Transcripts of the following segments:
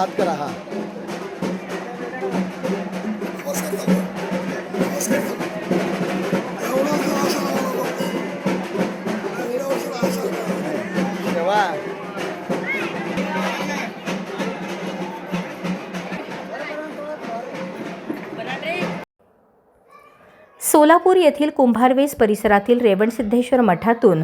हात करा हा. सोलापूर येथील कुंभारवेस परिसरातील रेवणसिद्धेश्वर मठातून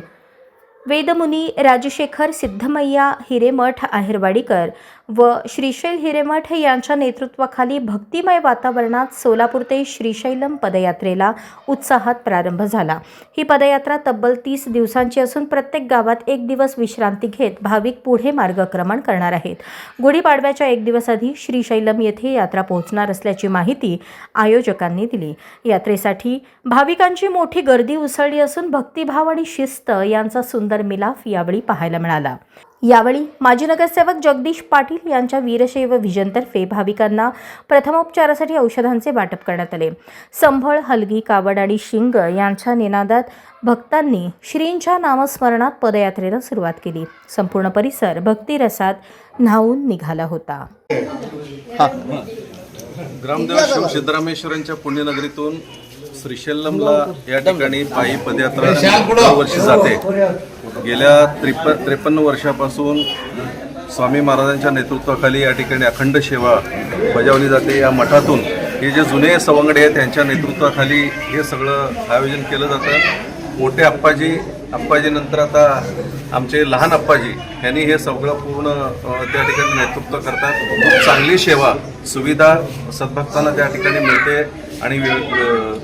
वेदमुनी राजशेखर सिद्धमय्या हिरेमठ आहेरवाडीकर व श्रीशैल हिरेमठ यांच्या नेतृत्वाखाली भक्तिमय वातावरणात सोलापूर ते श्रीशैलम पदयात्रेला उत्साहात प्रारंभ झाला. ही पदयात्रा तब्बल तीस दिवसांची असून प्रत्येक गावात एक दिवस विश्रांती घेत भाविक पुढे मार्गक्रमण करणार आहेत. गुढीपाडव्याच्या एक दिवस आधी श्रीशैलम येथे यात्रा पोहोचणार असल्याची माहिती आयोजकांनी दिली. यात्रेसाठी भाविकांची मोठी गर्दी उसळली असून भक्तिभाव आणि शिस्त यांचा सुंदर मिलाफ यावेळी पाहायला मिळाला. यावेळी माजी नगरसेवक जगदीश पाटील यांच्या वीरशैव व्हिजनतर्फे भाविकांना प्रथमोपचारासाठी औषधांचे वाटप करण्यात आले. संभळ हलगी कावड आणि शिंग यांच्या निनादात भक्तांनी श्रींच्या नामस्मरणात पदयात्रेला सुरुवात केली. संपूर्ण परिसर भक्तिरसात न्हावून निघाला होता. ग्रामदेव शिव सिद्धरामेश्वरांच्या पुण्यनगरीतून श्रीशैलमला या ठिकाणी पायी पदयात्रा दरवर्षी जाते. गेल्या त्रिप त्रेपन्न वर्षापासून स्वामी महाराजांच्या नेतृत्वाखाली या ठिकाणी अखंड सेवा बजावली जाते. या मठातून हे जे जुने सवंगडे आहेत त्यांच्या नेतृत्वाखाली हे सगळं आयोजन केलं जातं. मोठे आप्पाजी आप्पाजीनंतर आता आमचे लहान अप्पाजी यांनी हे सगळं पूर्ण त्या ठिकाणी नेतृत्व करतात. खूप चांगली सेवा सुविधा सद्भक्तांना त्या ठिकाणी मिळते. आणि वेग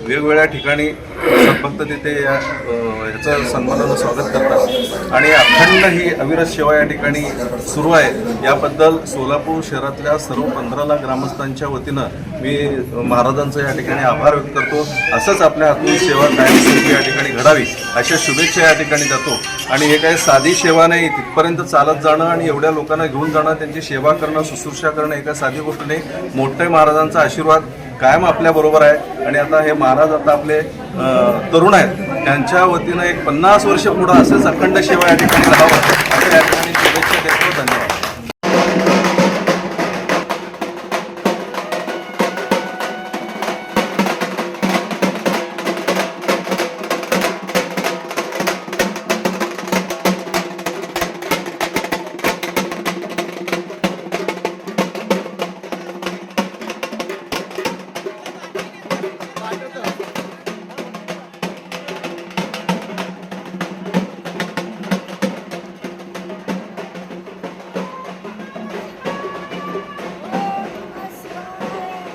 वेगवेगळ्या ठिकाणी सद्भक्त तिथे या ह्याचं सन्मानानं स्वागत करतात. आणि अखंड ही अविरत सेवा या ठिकाणी सुरू आहे. याबद्दल सोलापूर शहरातल्या सर्व पंधराला ग्रामस्थांच्या वतीनं मी महाराजांचं या ठिकाणी आभार व्यक्त करतो. असंच आपल्या हातून सेवा कायमस्वरूपी या ठिकाणी घडावी अशा शुभेच्छा या ठिकाणी जातो आणि हे काही साधी सेवा नाही तिथपर्यंत चालत जाणं आणि एवढ्या लोकांना घेऊन जाणं त्यांची सेवा करणं शुश्रूषा करणं हे काही साधी गोष्ट नाही. मोठे महाराजांचा आशीर्वाद कायम आपल्या बरोबर आहे. आणि आता हे महाराज आता आपले तरुण आहेत. त्यांच्या वतीनं एक पन्नास वर्ष पुढं असेच अखंड सेवा या ठिकाणी राहावं. असं या ठिकाणी शुभेच्छा देतो. धन्यवाद.